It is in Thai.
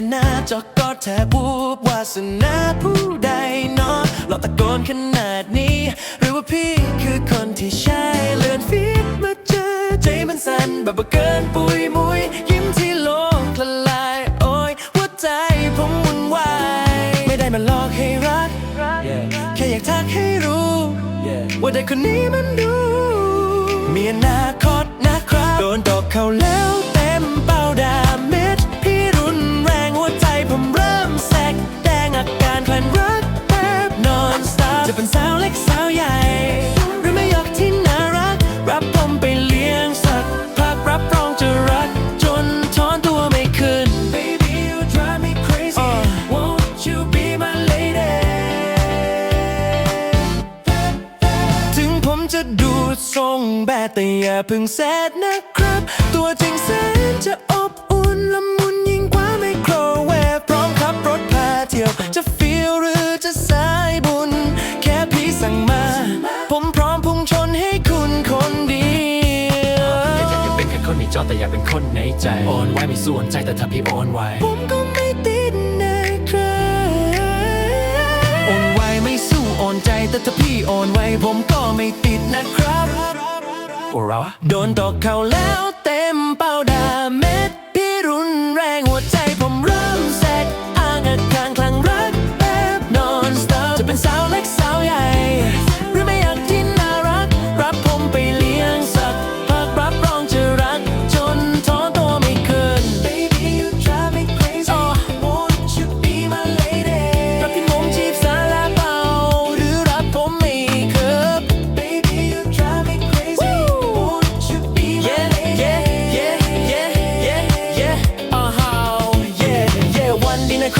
ห็นหน้าจอก็แทบวูบวาสนาผู้ใดเนาะหลอกตะโกนขนาดนี้ หรือว่าพี่คือคนที่ใช่เลื่อนฟีดมาเจอใจมันสั่นแบบว่าเกินปุยมุยยิ้มที่โลกละลาย โอ้ยหัวใจผมวุ่นวายไม่ได้มาหลอกให้รัก แค่อยากทักให้รู้ ว่าเด็กคนนี้มันดู มีอนาคตนะครับ โดนตกเขาแล้ว แบดแต่อย่าเพึ่งแซดนะครับ ตัวจริงแสนจะอบอุ่นละมุนยิ่งกว่าไมโครเวฟพร้อมขับรถพาเที่ยวจะฟีลหรือจะสายบุญ แค่พี่สั่งมา ผมพร้อมพุ่งชนให้คุณคนเดียวอยากจะเป็นแค่คนในจอแต่อยากเป็นคนในใจโอนไว้ไม่ส่วนใจแต่ถ้าพี่โอนไวผมก็ไม่ติดนะครับโอนไวไม่สู้โอนใจแต่ถ้าพี่โอนไวผมก็ไม่ติดนะครับ โอ้เราโดนตกเขาแล้วเต็มเป้าดาแม in a